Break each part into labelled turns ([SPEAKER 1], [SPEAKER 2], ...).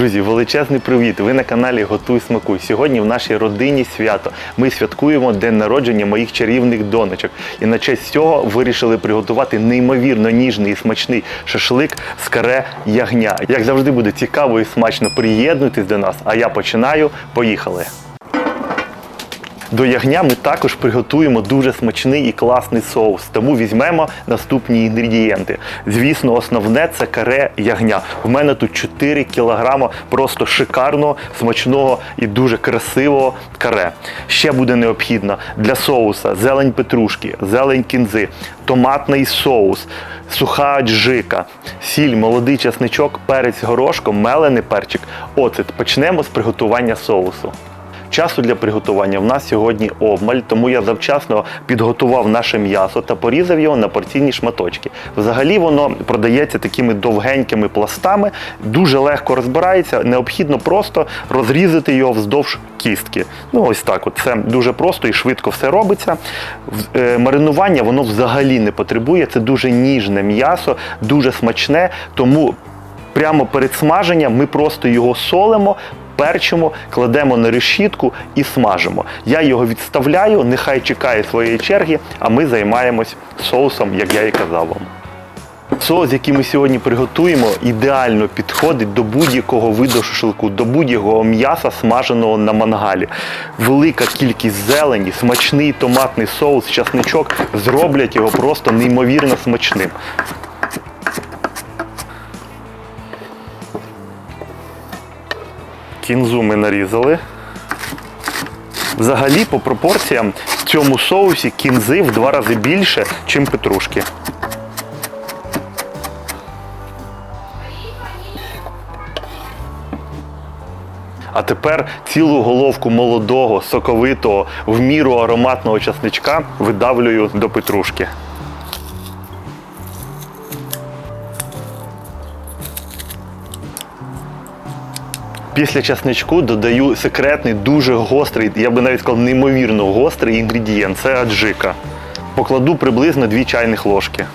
[SPEAKER 1] Друзі, величезний привіт! Ви на каналі Готуй Смакуй. Сьогодні в нашій родині свято. Ми святкуємо день народження моїх чарівних донечок. І на честь цього вирішили приготувати неймовірно ніжний і смачний шашлик з каре ягня. Як завжди буде цікаво і смачно приєднуйтесь до нас. А я починаю. Поїхали! До ягня ми також приготуємо дуже смачний і класний соус, тому візьмемо наступні інгредієнти. Звісно, основне це каре ягня. В мене тут 4 кг просто шикарного, смачного і дуже красивого каре. Ще буде необхідно для соуса зелень петрушки, зелень кінзи, томатний соус, суха аджика, сіль, молодий часничок, перець горошком, мелений перчик, оцет. Почнемо з приготування соусу. Часу для приготування в нас сьогодні обмаль, тому я завчасно підготував наше м'ясо та порізав його на порційні шматочки. Взагалі воно продається такими довгенькими пластами, дуже легко розбирається. Необхідно просто розрізати його вздовж кістки. Ну ось так. От це дуже просто і швидко все робиться. Е, Маринування воно взагалі не потребує. Це дуже ніжне м'ясо, дуже смачне. Тому прямо перед смаженням ми просто його солимо. Перчимо, кладемо на решітку і смажимо. Я його відставляю, нехай чекає своєї черги, а ми займаємось соусом, як я і казав вам. Соус, який ми сьогодні приготуємо, ідеально підходить до будь-якого виду шашлику, до будь-якого м'яса, смаженого на мангалі. Велика кількість зелені, смачний томатний соус, часничок зроблять його просто неймовірно смачним. Кінзу ми нарізали. Взагалі, по пропорціям в цьому соусі кінзи в два рази більше, ніж петрушки. А тепер цілу головку молодого, соковитого, в міру ароматного часничка видавлюю до петрушки. Після часничку додаю секретний, дуже гострий, я би навіть сказав, неймовірно гострий інгредієнт це аджика. Покладу приблизно 2 чайних ложки.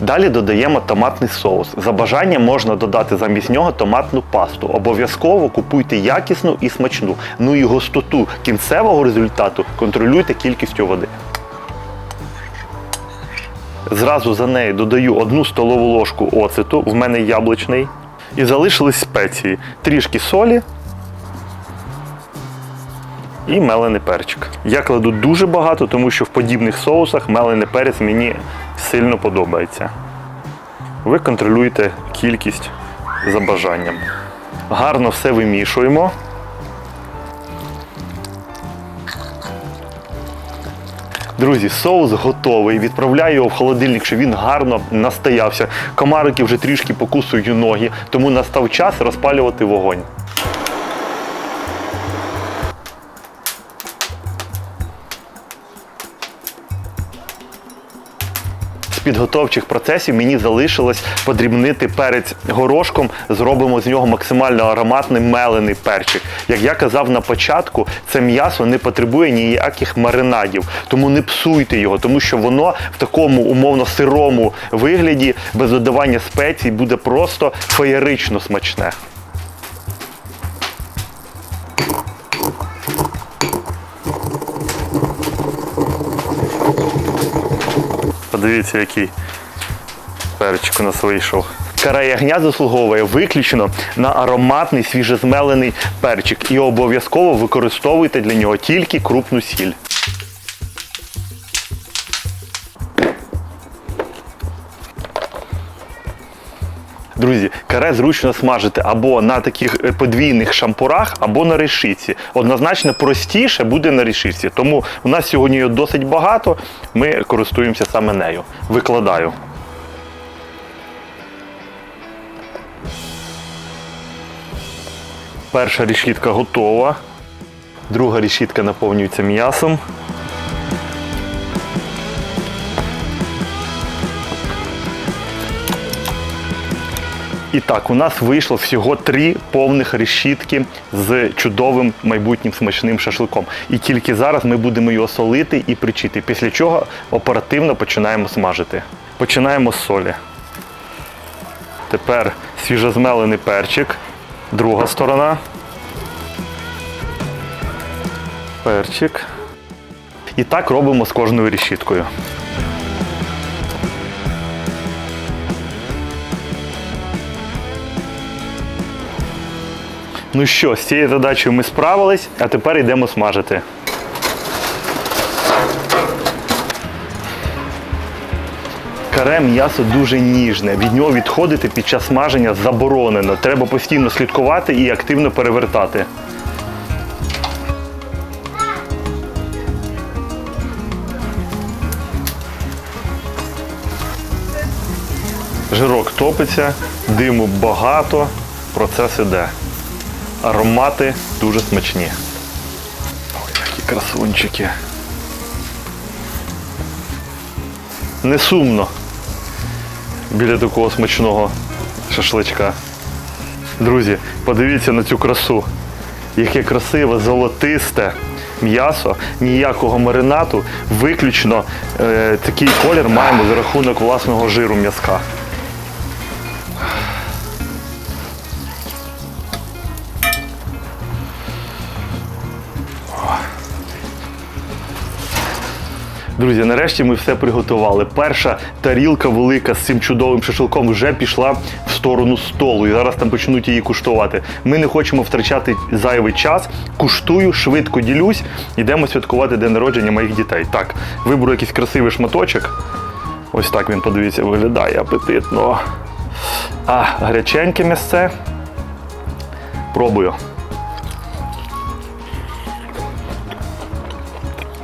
[SPEAKER 1] Далі додаємо томатний соус. За бажанням можна додати замість нього томатну пасту. Обов'язково купуйте якісну і смачну. Ну і густоту кінцевого результату контролюйте кількістю води. Зразу за нею додаю одну столову ложку оцету, в мене яблучний. І залишились спеції. Трішки солі і мелений перчик. Я кладу дуже багато, тому що в подібних соусах мелений перець мені сильно подобається. Ви контролюєте кількість за бажанням. Гарно все вимішуємо. Друзі, соус готовий. Відправляю його в холодильник, щоб він гарно настоявся. Комарики вже трішки покусують ноги, тому настав час розпалювати вогонь. Підготовчих процесів мені залишилось подрібнити перець горошком, зробимо з нього максимально ароматний мелений перчик. Як я казав на початку, це м'ясо не потребує ніяких маринадів, тому не псуйте його, тому що воно в такому умовно сирому вигляді без додавання спецій буде просто феєрично смачне. Подивіться, який перчик у нас вийшов. Кара ягня заслуговує виключно на ароматний свіжезмелений перчик і обов'язково використовуйте для нього тільки крупну сіль. Друзі, каре зручно смажити або на таких е, подвійних шампурах, або на решітці. Однозначно простіше буде на решітці. Тому у нас сьогодні її досить багато. Ми користуємося саме нею. Викладаю. Перша рішітка готова. Друга рішітка наповнюється м'ясом. І так, у нас вийшло всього три повних решітки з чудовим майбутнім смачним шашликом. І тільки зараз ми будемо його солити і причити, після чого оперативно починаємо смажити. Починаємо з солі. Тепер свіжозмелений перчик. Друга сторона. Перчик. І так робимо з кожною решіткою. Ну що, з цією задачею ми справились, а тепер йдемо смажити. Каре м'ясо дуже ніжне. Від нього відходити під час смаження заборонено. Треба постійно слідкувати і активно перевертати. Жирок топиться, диму багато, процес іде. Аромати дуже смачні. Ой, які красунчики. Не сумно біля такого смачного шашличка. Друзі, подивіться на цю красу. Яке красиве, золотисте м'ясо, ніякого маринату, виключно е, такий колір маємо за рахунок власного жиру м'язка. Друзі, нарешті ми все приготували. Перша тарілка велика з цим чудовим шашликом вже пішла в сторону столу. І зараз там почнуть її куштувати. Ми не хочемо втрачати зайвий час. Куштую, швидко ділюсь. Йдемо святкувати день народження моїх дітей. Так, виберу якийсь красивий шматочок. Ось так він, подивіться, виглядає апетитно. А, гаряченьке місце. Пробую.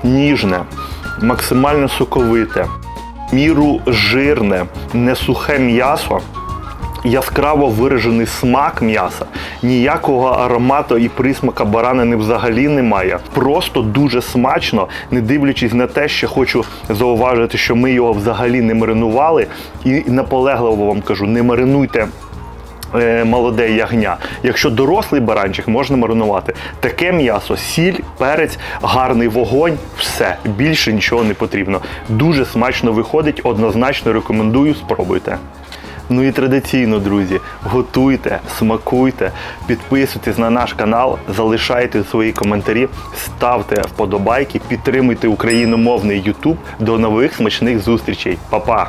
[SPEAKER 1] ніжне, максимально соковите, міру жирне, не сухе м'ясо, яскраво виражений смак м'яса, ніякого аромату і присмака баранини взагалі немає. Просто дуже смачно, не дивлячись на те, що хочу зауважити, що ми його взагалі не маринували, і наполегливо вам кажу, не маринуйте молоде ягня. Якщо дорослий баранчик, можна маринувати. Таке м'ясо, сіль, перець, гарний вогонь, все. Більше нічого не потрібно. Дуже смачно виходить, однозначно рекомендую, спробуйте. Ну і традиційно, друзі, готуйте, смакуйте, підписуйтесь на наш канал, залишайте свої коментарі, ставте вподобайки, підтримуйте україномовний YouTube. До нових смачних зустрічей. Па-па!